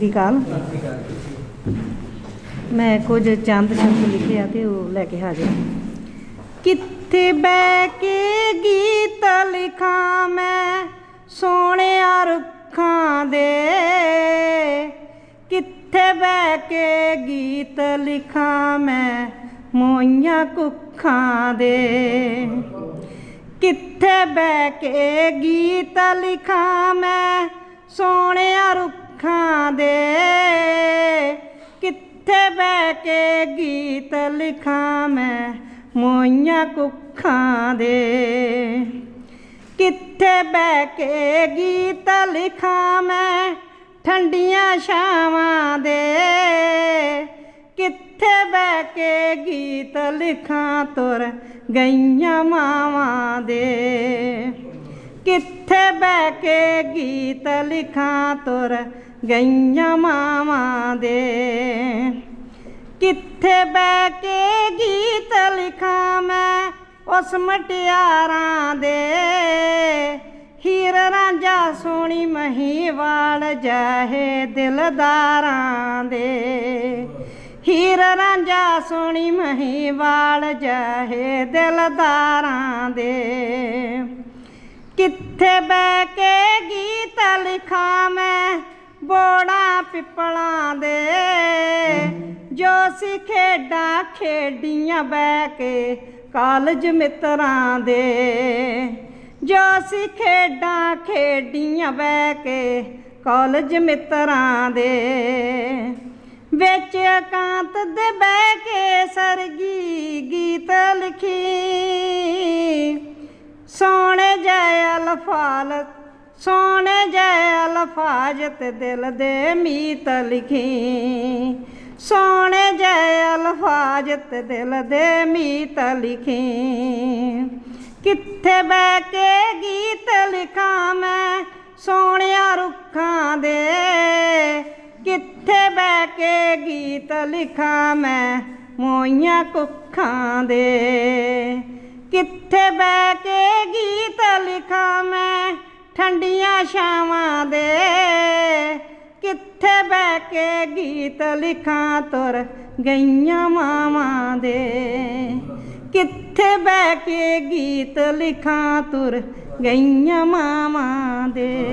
ਦੀ ਕਾਲ। ਮੈਂ ਕੁਝ ਚੰਦ ਸ਼ਬਦ ਲਿਖੇ ਆ ਤੇ ਉਹ ਲੈ ਕੇ ਹਾਜ਼ਰ ਕਿੱਥੇ ਬੈ ਕੇ ਗੀਤ ਲਿਖਾਂ ਮੈਂ ਸੋਹਣਿਆ ਰੁੱਖਾਂ ਦੇ? ਕਿੱਥੇ ਬੈ ਕੇ ਗੀਤ ਲਿਖਾਂ ਮੈਂ ਮੋਈਆਂ ਕੁੱਖਾਂ ਦੇ? ਕਿੱਥੇ ਬੈ ਕੇ ਗੀਤ ਲਿਖਾਂ ਮੈਂ ਸੋਹਣਿਆ ਰੁੱਖ ਦੇ ਕਿੱਥੇ ਬੈ ਕੇ ਗੀਤ ਲਿਖਾਂ ਮੈਂ ਮੋਈਆਂ ਕੁੱਖਾਂ ਦੇ? ਕਿੱਥੇ ਬੈ ਕੇ ਗੀਤ ਲਿਖਾਂ ਮੈਂ ਠੰਡੀਆਂ ਛਾਵਾਂ ਦੇ? ਕਿੱਥੇ ਬੈ ਕੇ ਗੀਤ ਲਿਖਾਂ ਤੁਰ ਗਈਆਂ ਮਾਵਾਂ ਦੇ? ਕਿੱਥੇ ਬੈ ਕੇ ਗੀਤ ਲਿਖਾਂ ਤੁਰ ਗਈਆਂ ਮਾਵਾਂ ਦੇ। ਕਿੱਥੇ ਬੈ ਕੇ ਗੀਤ ਲਿਖਾਂ ਮੈਂ ਉਸ ਮਟਿਆਰਾਂ ਦੇ? ਹੀਰ ਰਾਂਝਾ ਸੋਹਣੀ ਮਹੀਵਾਲ ਜਹੇ ਦਿਲਦਾਰਾਂ ਦੇ। ਹੀਰ ਰਾਂਝਾ ਸੋਹਣੀ ਮਹੀਵਾਲ ਜਾਹੇ ਦਿਲਦਾਰਾਂ ਦੇ। ਕਿੱਥੇ ਬੈ ਕੇ ਗੀਤ ਲਿਖਾਂ ਪਿੱਪਲਾਂ ਦੇ, ਜੋ ਸੀ ਖੇਡਾਂ ਖੇਡੀਆਂ ਬਹਿ ਕੇ ਕਾਲਜ ਮਿੱਤਰਾਂ ਦੇ। ਜੋ ਸੀ ਖੇਡਾਂ ਖੇਡੀਆਂ ਬਹਿ ਕੇ ਕਾਲਜ ਮਿੱਤਰਾਂ ਦੇ। ਵਿੱਚ ਇਕਾਂਤ ਦੇ ਬਹਿ ਕੇ ਸਰਗੀ ਗੀਤ ਲਿਖੀ। ਸੋਹਣੇ ਜੈ ਅਲਫਾਲ ਸੋਹਣੇ ਜੈ ਅਲਫਾਜ਼ ਤੇ ਦਿਲ ਦੇ ਮੀਤ ਲਿਖੀ। ਸੋਹਣੇ ਜੈ ਅਲਫਾਜ਼ ਤੇ ਦਿਲ ਦੇ ਮੀਤ ਲਿਖੀ। ਕਿੱਥੇ ਬੈ ਕੇ ਗੀਤ ਲਿਖਾਂ ਮੈਂ ਸੋਹਣਿਆ ਰੁੱਖਾਂ ਦੇ? ਕਿੱਥੇ ਬੈ ਕੇ ਗੀਤ ਲਿਖਾਂ ਮੈਂ ਮੋਈਆਂ ਕੁੱਖਾਂ ਦੇ? ਕਿੱਥੇ ਬੈ ਕੇ ਗੀਤ ਲਿਖਾਂ ਠੰਡੀਆਂ ਛਾਵਾਂ ਦੇ। ਕਿੱਥੇ ਬੈ ਕੇ ਗੀਤ ਲਿਖਾਂ ਤੁਰ ਗਈਆਂ ਮਾਵਾਂ ਦੇ। ਕਿੱਥੇ ਬੈ ਕੇ ਗੀਤ ਲਿਖਾਂ ਤੁਰ ਗਈਆਂ ਮਾਵਾਂ ਦੇ।